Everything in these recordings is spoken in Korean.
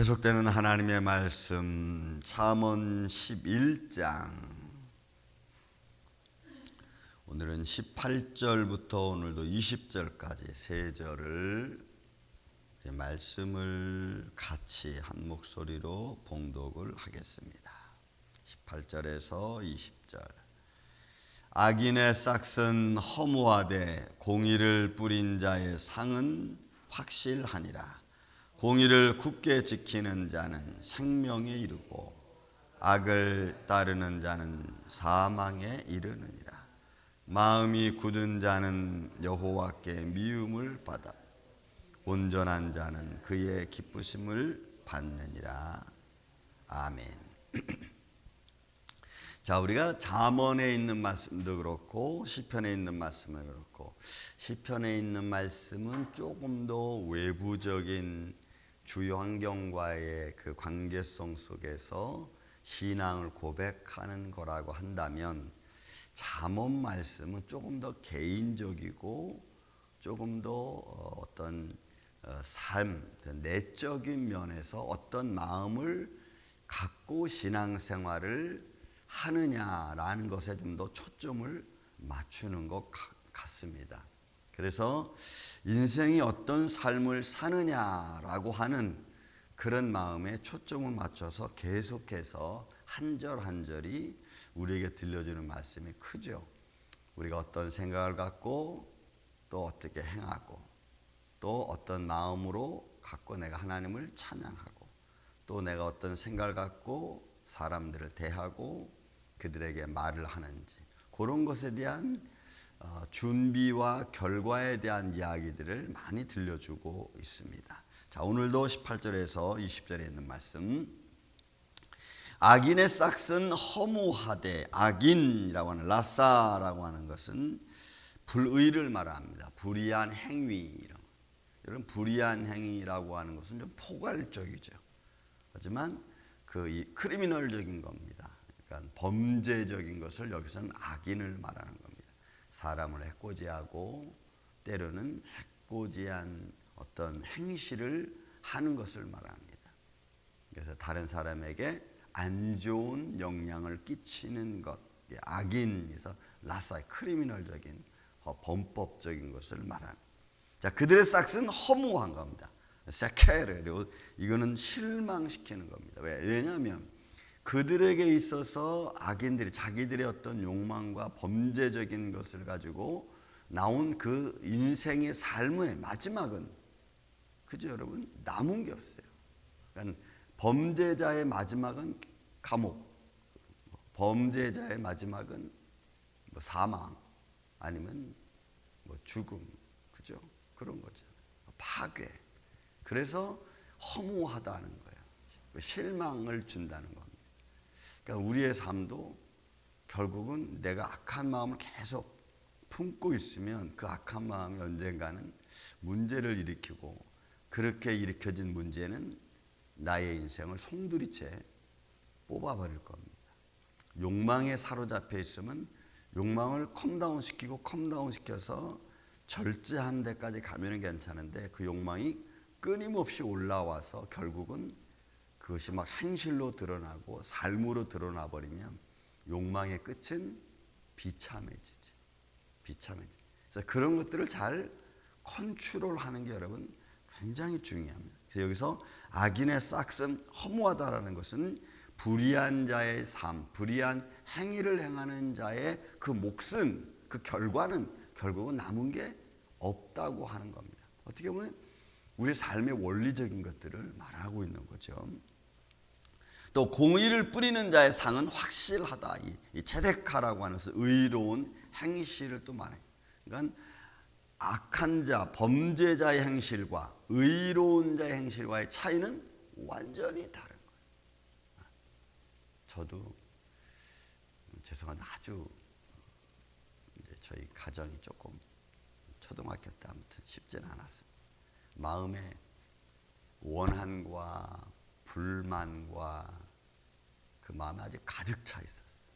계속되는 하나님의 말씀 잠언 11장 오늘은 18절부터 오늘도 20절까지 세 절을 말씀을 같이 한 목소리로 봉독을 하겠습니다. 18절에서 20절 악인의 싹은 허무하되 공의를 뿌린 자의 상은 확실하니라. 공의를 굳게 지키는 자는 생명에 이르고 악을 따르는 자는 사망에 이르느니라. 마음이 굳은 자는 여호와께 미움을 받아 온전한 자는 그의 기쁘심을 받느니라. 아멘. 자, 우리가 잠언에 있는 말씀도 그렇고 시편에 있는 말씀을 그렇고 시편에 있는 말씀은 조금 더 외부적인 주요 환경과의 그 관계성 속에서 신앙을 고백하는 거라고 한다면 잠언 말씀은 조금 더 개인적이고 조금 더 어떤 삶, 내적인 면에서 어떤 마음을 갖고 신앙생활을 하느냐라는 것에 좀 더 초점을 맞추는 것 같습니다. 그래서 인생이 어떤 삶을 사느냐라고 하는 그런 마음에 초점을 맞춰서 계속해서 한 절 한 절이 우리에게 들려주는 말씀이 크죠. 우리가 어떤 생각을 갖고 또 어떻게 행하고 또 어떤 마음으로 갖고 내가 하나님을 찬양하고 또 내가 어떤 생각을 갖고 사람들을 대하고 그들에게 말을 하는지 그런 것에 대한 어, 준비와 결과에 대한 이야기들을 많이 들려주고 있습니다. 자, 오늘도 18절에서 20절에 있는 말씀. 악인의 싹은 허무하되 악인이라고 하는 라사라고 하는 것은 불의를 말합니다. 불의한 행위 이런 불의한 행위라고 하는 것은 좀 포괄적이죠. 하지만 그 크리미널적인 겁니다. 그러니까 범죄적인 것을 여기서는 악인을 말하는 겁니다. 사람을 해코지하고 때로는 해코지한 어떤 행실을 하는 것을 말합니다. 그래서 다른 사람에게 안 좋은 영향을 끼치는 것, 악인에서 라사의 크리미널적인 어, 범법적인 것을 말하는. 자, 그들의 싹은 허무한 겁니다. 세케르 이거는 실망시키는 겁니다. 왜? 왜냐하면 그들에게 있어서 악인들이 자기들의 어떤 욕망과 범죄적인 것을 가지고 나온 그 인생의 삶의 마지막은 그죠 여러분 남은 게 없어요. 그러니까 범죄자의 마지막은 감옥, 범죄자의 마지막은 뭐 사망 아니면 뭐 죽음, 그죠? 그런 거죠. 파괴. 그래서 허무하다는 거예요. 실망을 준다는 겁니다. 그러니까 우리의 삶도 결국은 내가 악한 마음을 계속 품고 있으면 그 악한 마음이 언젠가는 문제를 일으키고 그렇게 일으켜진 문제는 나의 인생을 송두리째 뽑아버릴 겁니다. 욕망에 사로잡혀 있으면 욕망을 컴다운 시키고 컴다운 시켜서 절제하는 데까지 가면 괜찮은데 그 욕망이 끊임없이 올라와서 결국은 그것이 막 행실로 드러나고 삶으로 드러나 버리면 욕망의 끝은 비참해지지. 비참해지. 그래서 그런 것들을 잘 컨트롤하는 게 여러분 굉장히 중요합니다. 그래서 여기서 악인의 싹은 허무하다라는 것은 불의한 자의 삶, 불의한 행위를 행하는 자의 그 몫은 그 결과는 결국은 남은 게 없다고 하는 겁니다. 어떻게 보면 우리 삶의 원리적인 것들을 말하고 있는 거죠. 또 공의를 뿌리는 자의 상은 확실하다. 이, 이 체데카라고 하는 의로운 행실을 또 말해요. 그러니까 악한 자, 범죄자의 행실과 의로운 자의 행실과의 차이는 완전히 다른 거예요. 저도 죄송한데 아주 저희 가정이 조금 초등학교 때 아무튼 쉽지는 않았습니다. 마음에 원한과 불만과 그 마음에 아직 가득 차 있었어.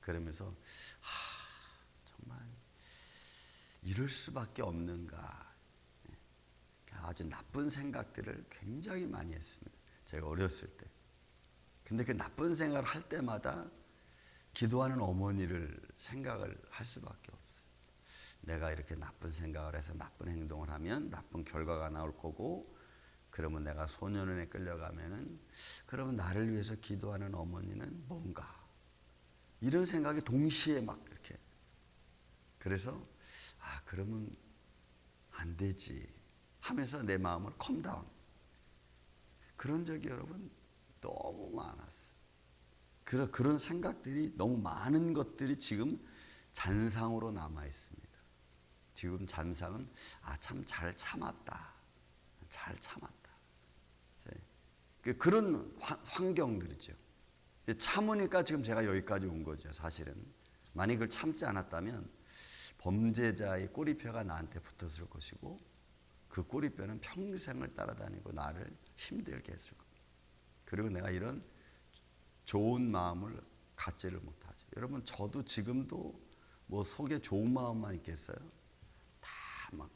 그러면서 하, 정말 이럴 수밖에 없는가. 아주 나쁜 생각들을 굉장히 많이 했습니다. 제가 어렸을 때. 근데 그 나쁜 생각을 할 때마다 기도하는 어머니를 생각을 할 수밖에 없어요. 내가 이렇게 나쁜 생각을 해서 나쁜 행동을 하면 나쁜 결과가 나올 거고 그러면 내가 소년원에 끌려가면은 그러면 나를 위해서 기도하는 어머니는 뭔가 이런 생각이 동시에 막 이렇게 그래서 아 그러면 안 되지 하면서 내 마음을 컴다운 그런 적이 여러분 너무 많았어요. 그래서 그런 생각들이 너무 많은 것들이 지금 잔상으로 남아 있습니다. 지금 잔상은 아 참 잘 참았다, 잘 참았다. 그 그런 환경들이죠. 참으니까 지금 제가 여기까지 온 거죠. 사실은 만약 그걸 참지 않았다면 범죄자의 꼬리표가 나한테 붙었을 것이고 그 꼬리뼈는 평생을 따라다니고 나를 힘들게 했을 겁니다. 그리고 내가 이런 좋은 마음을 갖지를 못하죠. 여러분 저도 지금도 뭐 속에 좋은 마음만 있겠어요? 다 막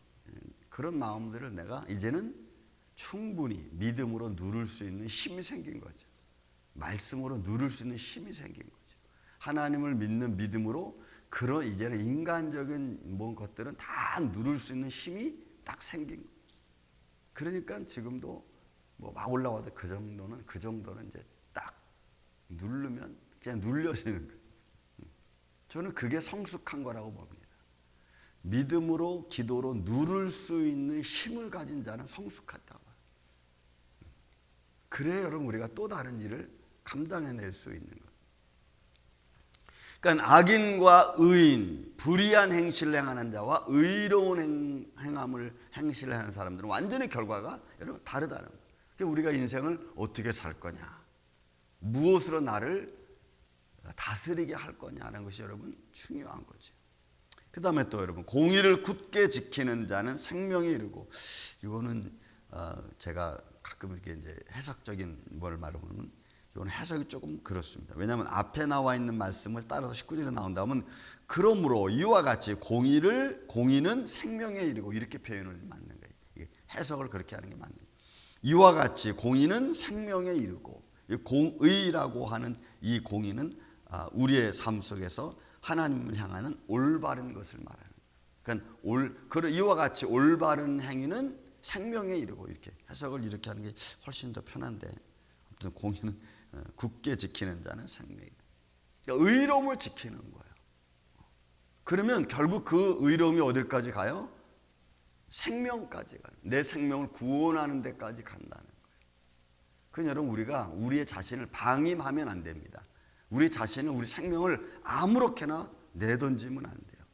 그런 마음들을 내가 이제는 충분히 믿음으로 누를 수 있는 힘이 생긴 거죠. 말씀으로 누를 수 있는 힘이 생긴 거죠. 하나님을 믿는 믿음으로 그런 이제는 인간적인 뭔 것들은 다 누를 수 있는 힘이 딱 생긴 거예요. 그러니까 지금도 뭐 막 올라와도 그 정도는 그 정도는 이제 딱 누르면 그냥 눌려지는 거죠. 저는 그게 성숙한 거라고 봅니다. 믿음으로 기도로 누를 수 있는 힘을 가진 자는 성숙하다고 봐요. 그래야 여러분 우리가 또 다른 일을 감당해낼 수 있는 것. 그러니까 악인과 의인, 불의한 행실을 행하는 자와 의로운 행, 행함을 행실을 하는 사람들은 완전히 결과가 여러분 다르다는 거예요. 그러니까 우리가 인생을 어떻게 살 거냐, 무엇으로 나를 다스리게 할 거냐는 것이 여러분 중요한 거죠. 그 다음에 또 여러분 공의를 굳게 지키는 자는 생명에 이르고 이거는 어, 제가 가끔 이렇게 이제 해석적인 뭘 말하면 이건 해석이 조금 그렇습니다. 왜냐하면 앞에 나와 있는 말씀을 따라서 19절에 나온다면 그러므로 이와 같이 공의를 공의는 생명에 이르고 이렇게 표현을 맞는 거예요. 해석을 그렇게 하는 게 맞는 거예요. 이와 같이 공의는 생명에 이르고 공의라고 하는 이 공의는 아, 우리의 삶 속에서 하나님을 향하는 올바른 것을 말하는 거예요. 그러니까 올, 그 이와 같이 올바른 행위는 생명에 이르고 이렇게 해석을 이렇게 하는 게 훨씬 더 편한데 아무튼 공의는 어, 굳게 지키는 자는 생명이. 그러니까 의로움을 지키는 거예요. 그러면 결국 그 의로움이 어디까지 가요? 생명까지 가요. 내 생명을 구원하는 데까지 간다는 거예요. 그 여러분 우리가 우리의 자신을 방임하면 안 됩니다. 우리 자신은 우리 생명을 아무렇게나 내던지면 안 돼요.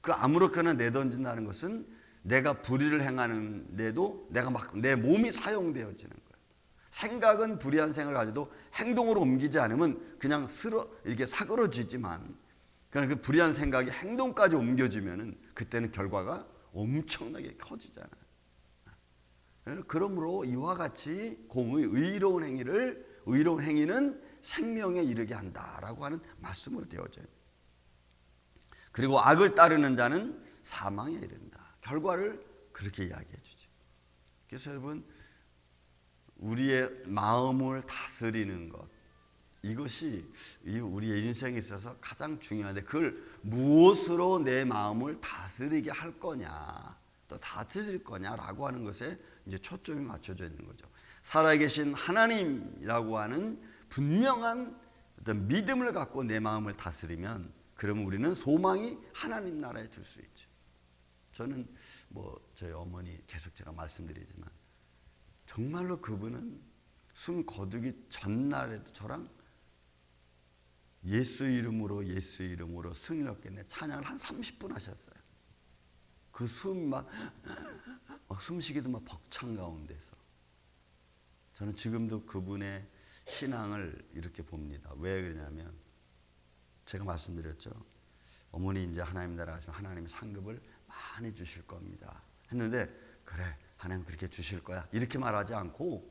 그 아무렇게나 내던진다는 것은 내가 불의를 행하는데도 내가 막 내 몸이 사용되어지는 거예요. 생각은 불의한 생각을 가져도 행동으로 옮기지 않으면 그냥 쓰러 이렇게 사그러지지만 그러나 그 불의한 생각이 행동까지 옮겨지면은 그때는 결과가 엄청나게 커지잖아요. 그러므로 이와 같이 공의 의로운 행위를 의로운 행위는 생명에 이르게 한다라고 하는 말씀으로 되어져요. 그리고 악을 따르는 자는 사망에 이른다. 결과를 그렇게 이야기해 주죠. 그래서 여러분 우리의 마음을 다스리는 것 이것이 우리의 인생에 있어서 가장 중요한데 그걸 무엇으로 내 마음을 다스리게 할 거냐 또 다스릴 거냐라고 하는 것에 이제 초점이 맞춰져 있는 거죠. 살아계신 하나님이라고 하는 분명한 어떤 믿음을 갖고 내 마음을 다스리면 그러면 우리는 소망이 하나님 나라에 줄 수 있죠. 저는 뭐 저희 어머니 계속 제가 말씀드리지만 정말로 그분은 숨 거두기 전날에도 저랑 예수 이름으로 예수 이름으로 얻게 내 찬양을 한 30분 하셨어요. 그숨막 숨쉬기도 막 벅찬 가운데서 저는 지금도 그분의 신앙을 이렇게 봅니다. 왜 그러냐면 제가 말씀드렸죠. 어머니 이제 하나님 나라 가시면 하나님 상급을 많이 주실 겁니다. 했는데 그래 하나님 그렇게 주실 거야 이렇게 말하지 않고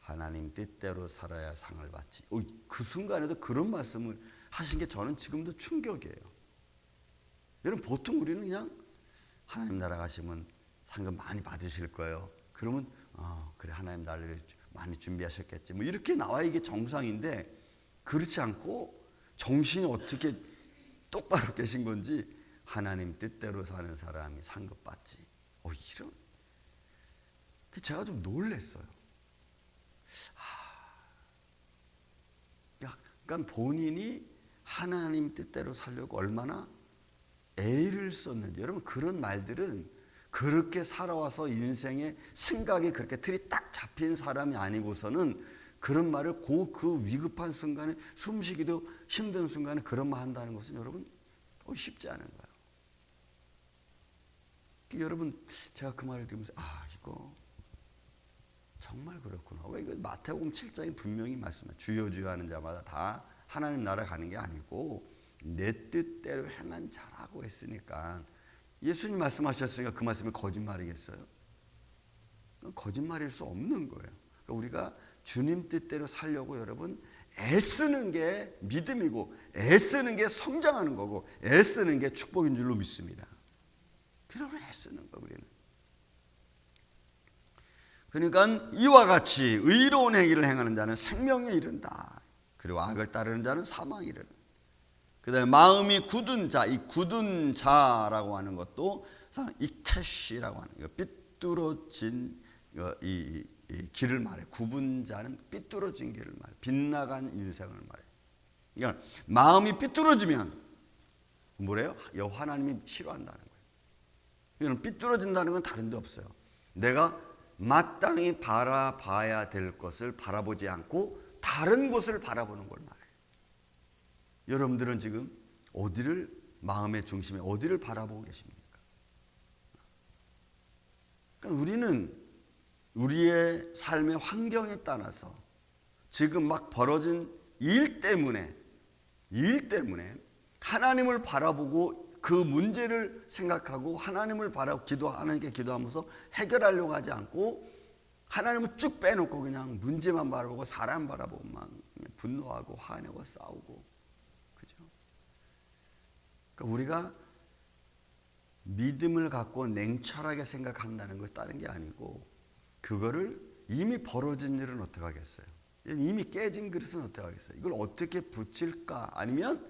하나님 뜻대로 살아야 상을 받지. 어, 그 순간에도 그런 말씀을 하신 게 저는 지금도 충격이에요. 여러분 보통 우리는 그냥 하나님 나라 가시면 상급 많이 받으실 거예요. 그러면 어, 그래 하나님 나를 많이 준비하셨겠지. 뭐 이렇게 나와 이게 정상인데 그렇지 않고 정신이 어떻게 똑바로 계신 건지 하나님 뜻대로 사는 사람이 상급 받지. 어 이런. 그 제가 좀 놀랬어요. 하, 그러니까 본인이 하나님 뜻대로 살려고 얼마나 애를 썼는지 여러분 그런 말들은 그렇게 살아와서 인생의 생각이 그렇게 틀이 딱 잡힌 사람이 아니고서는 그런 말을 고 그 위급한 순간에 숨쉬기도 힘든 순간에 그런 말 한다는 것은 여러분 쉽지 않은 거예요. 여러분 제가 그 말을 들으면서 아 이거 정말 그렇구나. 왜 이거 마태복음 7장에 분명히 말씀해 주여 주여 하는 자마다 다 하나님 나라 가는 게 아니고 내 뜻대로 행한 자라고 했으니까 예수님 말씀하셨으니까 그 말씀이 거짓말이겠어요? 거짓말일 수 없는 거예요. 그러니까 우리가 주님 뜻대로 살려고 여러분 애쓰는 게 믿음이고 애쓰는 게 성장하는 거고 애쓰는 게 축복인 줄로 믿습니다. 그러면 애쓰는 거 우리는. 그러니까 이와 같이 의로운 행위를 행하는 자는 생명에 이른다. 그리고 악을 따르는 자는 사망에 이르는. 그다음에 마음이 굳은 자, 이 굳은 자라고 하는 것도 이 캐시라고 하는 거 삐뚤어진 이, 이 길을 말해. 구분 자는 삐뚤어진 길을 말해. 빗나간 인생을 말해. 그러니까 마음이 삐뚤어지면 뭐래요? 여 하나님이 싫어한다는 거예요. 이거는 삐뚤어진다는 건 다른 데 없어요. 내가 마땅히 바라봐야 될 것을 바라보지 않고 다른 곳을 바라보는 걸 말해요. 여러분들은 지금 어디를 마음의 중심에 어디를 바라보고 계십니까? 그러니까 우리는 우리의 삶의 환경에 따라서 지금 막 벌어진 일 때문에 일 때문에 하나님을 바라보고 그 문제를 생각하고 하나님을 바라고 기도 하나님께 기도하면서 해결하려고 하지 않고 하나님을 쭉 빼놓고 그냥 문제만 바라보고 사람 바라보고 막 분노하고 화내고 싸우고 그죠? 그러니까 우리가 믿음을 갖고 냉철하게 생각한다는 것 다른 게 아니고 그거를 이미 벌어진 일은 어떻게 하겠어요? 이미 깨진 그릇은 어떻게 하겠어요? 이걸 어떻게 붙일까? 아니면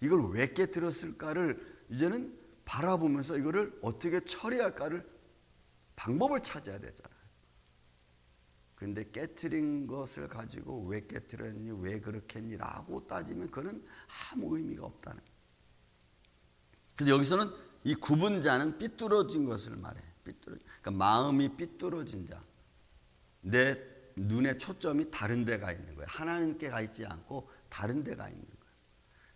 이걸 왜 깨뜨렸을까를 이제는 바라보면서 이거를 어떻게 처리할까를 방법을 찾아야 되잖아요. 근데 깨뜨린 것을 가지고 왜 깨뜨렸니, 왜 그렇겠니라고 따지면 그는 아무 의미가 없다는. 그래서 여기서는 이 구분자는 삐뚤어진 것을 말해. 삐뚤어. 그러니까 마음이 삐뚤어진 자. 내 눈의 초점이 다른 데가 있는 거예요. 하나님께 가 있지 않고 다른 데가 있는 거예요.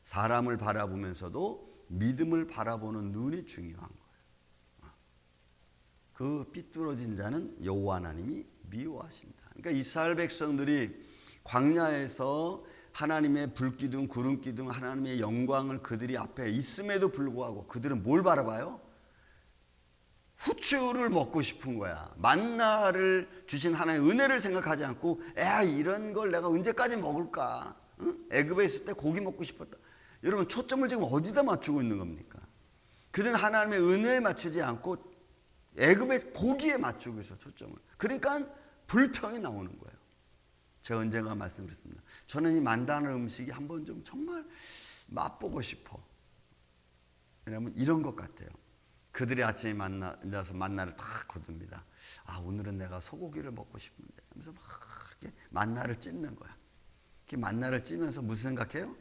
사람을 바라보면서도 믿음을 바라보는 눈이 중요한 거예요. 그 삐뚤어진 자는 여호와 하나님이 미워하신다. 그러니까 이스라엘 백성들이 광야에서 하나님의 불기둥, 구름기둥, 하나님의 영광을 그들이 앞에 있음에도 불구하고 그들은 뭘 바라봐요? 후추를 먹고 싶은 거야. 만나를 주신 하나님의 은혜를 생각하지 않고, 야 이런 걸 내가 언제까지 먹을까? 응? 애굽에 있을 때 고기 먹고 싶었다. 여러분 초점을 지금 어디다 맞추고 있는 겁니까? 그들은 하나님의 은혜에 맞추지 않고 애굽의 고기에 맞추고 있어 초점을. 그러니까 불평이 나오는 거예요. 제가 언젠가 말씀드렸습니다. 저는 이 만다는 음식이 한번 좀 정말 맛보고 싶어. 왜냐하면 이런 것 같아요. 그들이 아침에 만나서 만나를 다 거둡니다. 아 오늘은 내가 소고기를 먹고 싶은데 하면서 막 이렇게 만나를 찢는 거야. 이렇게 만나를 찌면서 무슨 생각해요?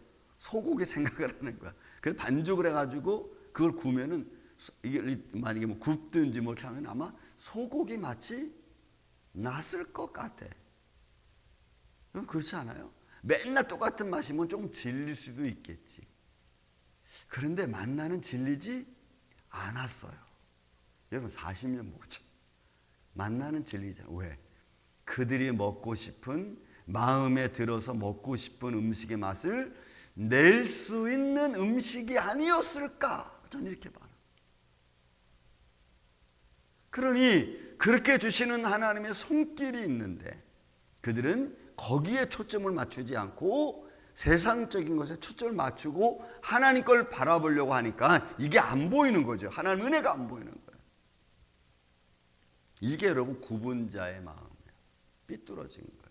소고기 생각을 하는 거야. 그래서 반죽을 해가지고 그걸 구우면은 이게 만약에 뭐 굽든지 뭐 이렇게 하면 아마 소고기 맛이 났을 것 같아. 그렇지 않아요? 맨날 똑같은 맛이면 좀 질릴 수도 있겠지. 그런데 만나는 질리지 않았어요. 여러분 40년 먹었죠. 만나는 질리잖아요. 왜? 그들이 먹고 싶은 마음에 들어서 먹고 싶은 음식의 맛을 낼 수 있는 음식이 아니었을까? 저는 이렇게 봐요. 그러니 그렇게 주시는 하나님의 손길이 있는데 그들은 거기에 초점을 맞추지 않고 세상적인 것에 초점을 맞추고 하나님 걸 바라보려고 하니까 이게 안 보이는 거죠. 하나님 은혜가 안 보이는 거예요. 이게 여러분 구분자의 마음이에요. 삐뚤어진 거예요.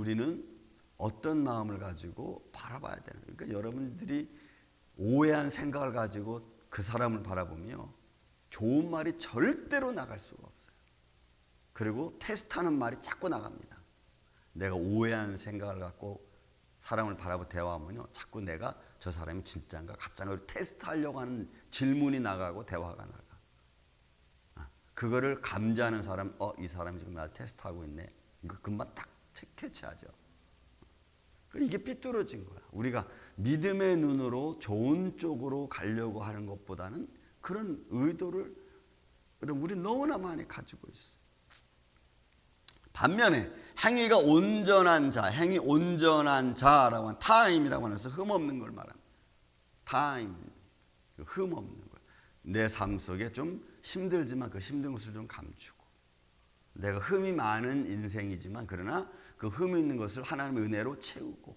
우리는 어떤 마음을 가지고 바라봐야 되는. 그러니까 여러분들이 오해한 생각을 가지고 그 사람을 바라보며 좋은 말이 절대로 나갈 수가 없어요. 그리고 테스트하는 말이 자꾸 나갑니다. 내가 오해한 생각을 갖고 사람을 바라보 대화하면요. 자꾸 내가 저 사람이 진짜인가 가짜인가 테스트하려고 하는 질문이 나가고 대화가 나가. 아, 그거를 감지하는 사람, 어, 이 사람이 지금 날 테스트하고 있네. 이거 금방 딱 캐치하죠. 이게 삐뚤어진 거야. 우리가 믿음의 눈으로 좋은 쪽으로 가려고 하는 것보다는 그런 의도를 우리 너무나 많이 가지고 있어. 반면에 행위가 온전한 자, 행위 온전한 자라고 하는 타임이라고 하면서 흠 없는 걸 말합니다. 타임, 흠 없는 걸. 내 삶 속에 좀 힘들지만 그 힘든 것을 좀 감추고 내가 흠이 많은 인생이지만 그러나 그 흠 있는 것을 하나님의 은혜로 채우고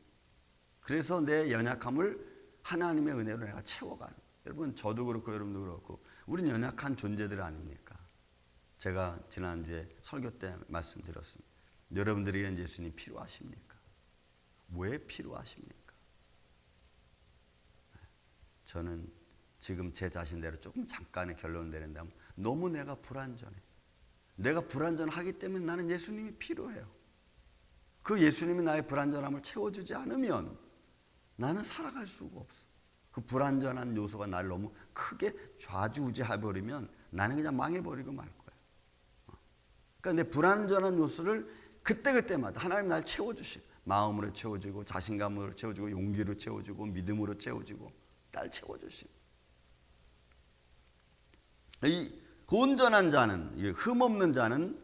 그래서 내 연약함을 하나님의 은혜로 내가 채워가는 여러분 저도 그렇고 여러분도 그렇고 우린 연약한 존재들 아닙니까? 제가 지난주에 설교 때 말씀드렸습니다. 여러분들에게 예수님 필요하십니까? 왜 필요하십니까? 저는 지금 제 자신대로 조금 잠깐의 결론 내린다면 너무 내가 불완전해. 내가 불완전하기 때문에 나는 예수님이 필요해요. 그 예수님이 나의 불완전함을 채워주지 않으면 나는 살아갈 수가 없어. 그 불완전한 요소가 나를 너무 크게 좌지우지해버리면 나는 그냥 망해버리고 말 거야. 그러니까 내 불완전한 요소를 그때그때마다 하나님 날 채워주시고 마음으로 채워주고 자신감으로 채워주고 용기로 채워주고 믿음으로 채워주고 날 채워주시고 이 온전한 자는 흠 없는 자는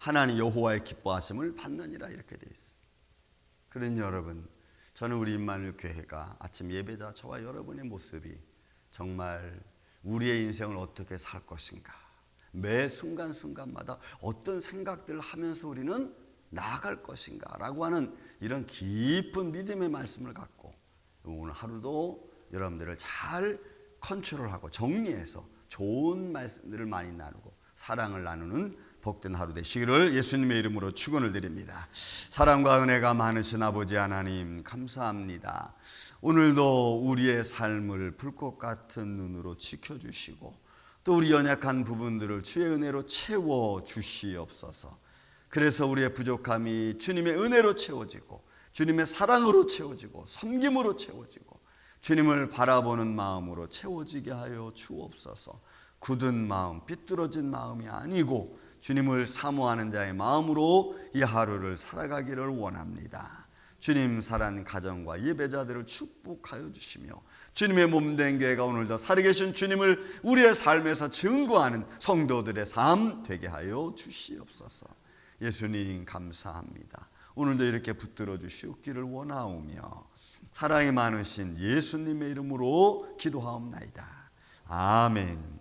하나님 여호와의 기뻐하심을 받느니라 이렇게 돼 있어요. 그러니 여러분 저는 우리 임마누엘 교회가 아침 예배자 저와 여러분의 모습이 정말 우리의 인생을 어떻게 살 것인가 매 순간순간마다 어떤 생각들을 하면서 우리는 나아갈 것인가 라고 하는 이런 깊은 믿음의 말씀을 갖고 오늘 하루도 여러분들을 잘 컨트롤하고 정리해서 좋은 말씀들을 많이 나누고 사랑을 나누는 복된 하루 되시기를 예수님의 이름으로 축원을 드립니다. 사랑과 은혜가 많으신 아버지 하나님 감사합니다. 오늘도 우리의 삶을 불꽃 같은 눈으로 지켜 주시고 또 우리 연약한 부분들을 주의 은혜로 채워 주시옵소서. 그래서 우리의 부족함이 주님의 은혜로 채워지고 주님의 사랑으로 채워지고 섬김으로 채워지고 주님을 바라보는 마음으로 채워지게 하여 주옵소서. 굳은 마음, 삐뚤어진 마음이 아니고 주님을 사모하는 자의 마음으로 이 하루를 살아가기를 원합니다. 주님 사랑 가정과 예배자들을 축복하여 주시며 주님의 몸된 교회가 오늘도 살아계신 주님을 우리의 삶에서 증거하는 성도들의 삶 되게 하여 주시옵소서. 예수님 감사합니다. 오늘도 이렇게 붙들어 주시옵기를 원하오며 사랑이 많으신 예수님의 이름으로 기도하옵나이다. 아멘.